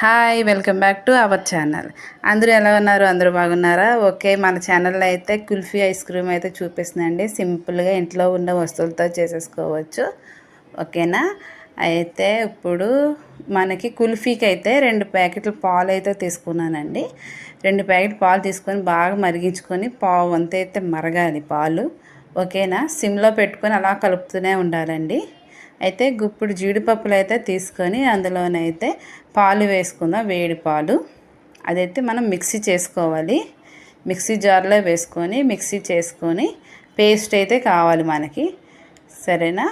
Hi welcome back to our channel అందరూ ఎలా ఉన్నారు? అందరూ బాగున్నారా? ఓకే మన ఛానల్లో అయితే కుల్ఫీ ఐస్ క్రీమ్ అయితే చూపిస్తుందండి. సింపుల్గా ఇంట్లో ఉన్న వస్తువులతో చేసేసుకోవచ్చు. ఓకేనా? అయితే ఇప్పుడు మనకి కుల్ఫీకి అయితే రెండు ప్యాకెట్లు పాలు అయితే తీసుకున్నానండి. రెండు ప్యాకెట్ పాలు తీసుకొని బాగా మరిగించుకొని పావు వంత అయితే మరగాలి పాలు. ఓకేనా? సిమ్లో పెట్టుకొని అలా కలుపుతూనే ఉండాలండి. అయితే గుప్పుడు జీడిపప్పులు అయితే తీసుకొని అందులోనైతే పాలు వేసుకుందాం వేడి పాలు. అదైతే మనం మిక్సీ చేసుకోవాలి. మిక్సీ జార్లో వేసుకొని మిక్సీ చేసుకొని పేస్ట్ అయితే కావాలి మనకి. సరేనా?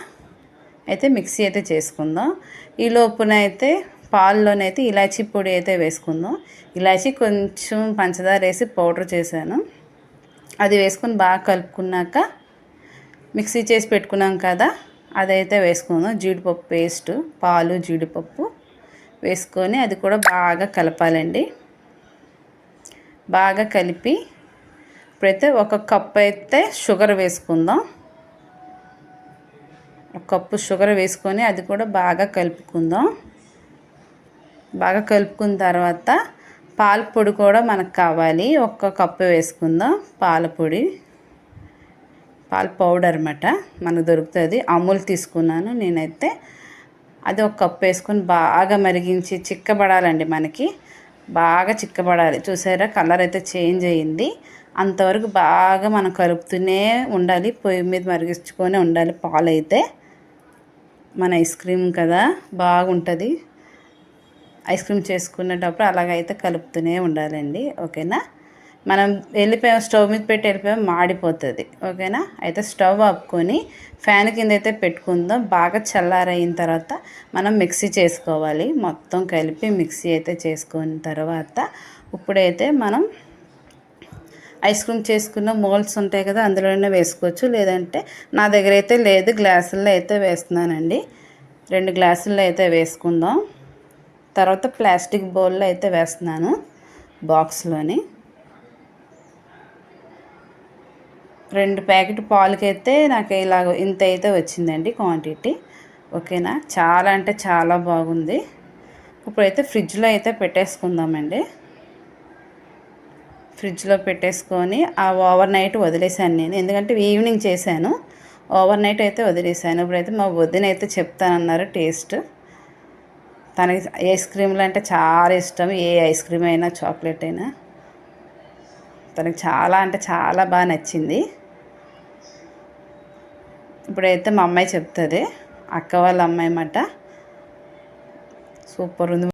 అయితే మిక్సీ అయితే చేసుకుందాం. ఈ లోపున అయితే పాల్లోనైతే ఇలాచీ పొడి అయితే వేసుకుందాం. ఇలాచీ కొంచెం పంచదార వేసి పౌడర్ చేశాను. అది వేసుకొని బాగా కలుపుకున్నాక మిక్సీ చేసి పెట్టుకున్నాం కదా అదైతే వేసుకుందాం జీడిపప్పు పేస్ట్ పాలు జీడిపప్పు వేసుకొని అది కూడా బాగా కలపాలండి. బాగా కలిపి ఇప్పుడైతే ఒక కప్ అయితే షుగర్ వేసుకుందాం. ఒక కప్పు షుగర్ వేసుకొని అది కూడా బాగా కలుపుకుందాం. బాగా కలుపుకున్న తర్వాత పాల పొడి కూడా మనకు కావాలి. ఒక్క కప్పు వేసుకుందాం పాల పొడి పాల పౌడర్ అనమాట మనకు దొరుకుతుంది. అమూల్ తీసుకున్నాను నేనైతే. అది ఒక కప్పు వేసుకొని బాగా మరిగించి చిక్కబడాలండి మనకి. బాగా చిక్కబడాలి. చూసారా? కలర్ అయితే చేంజ్ అయ్యింది అంతవరకు బాగా మనం కలుపుతూనే ఉండాలి. పొయ్యి మీద మరిగించుకొని ఉండాలి పాలు అయితే మన ఐస్ క్రీమ్ కదా? బాగుంటుంది. ఐస్ క్రీమ్ చేసుకునేటప్పుడు అలాగైతే కలుపుతూనే ఉండాలండి. ఓకేనా? మనం వెళ్ళిపోయాం స్టవ్ మీద పెట్టి వెళ్ళిపోయాం మాడిపోతుంది. ఓకేనా? అయితే స్టవ్ ఆపుకొని ఫ్యాన్ కింద అయితే పెట్టుకుందాం. బాగా చల్లారైన తర్వాత మనం మిక్సీ చేసుకోవాలి. మొత్తం కలిపి మిక్సీ అయితే చేసుకున్న తర్వాత ఇప్పుడైతే మనం ఐస్ క్రీమ్ చేసుకున్న మోల్డ్స్ ఉంటాయి కదా అందులోనే వేసుకోవచ్చు. లేదంటే నా దగ్గర అయితే లేదు గ్లాసుల్లో అయితే వేస్తున్నానండి. రెండు గ్లాసుల్లో అయితే వేసుకుందాం. తర్వాత ప్లాస్టిక్ బౌల్లో అయితే వేస్తున్నాను బాక్స్లోని. రెండు ప్యాకెట్ పాలకైతే నాకు ఇలాగ ఇంత అయితే వచ్చిందండి క్వాంటిటీ. ఓకేనా? చాలా అంటే చాలా బాగుంది. ఇప్పుడైతే ఫ్రిడ్జ్లో అయితే పెట్టేసుకుందామండి. ఫ్రిడ్జ్లో పెట్టేసుకొని ఆ ఓవర్ నైట్ వదిలేసాను నేను. ఎందుకంటే ఈవినింగ్ చేశాను. ఓవర్ నైట్ అయితే వదిలేసాను ఇప్పుడైతే మా వదిన అయితే చెప్తానన్నారు టేస్ట్. తనకి ఐస్ క్రీమ్లు అంటే చాలా ఇష్టం. ఏ ఐస్ క్రీమ్ అయినా చాక్లెట్ అయినా. తనకి చాలా అంటే చాలా బాగా నచ్చింది. ఇప్పుడైతే మా అమ్మాయి చెప్తుంది అక్క వాళ్ళ అమ్మాయి మాట. సూపర్ ఉంది.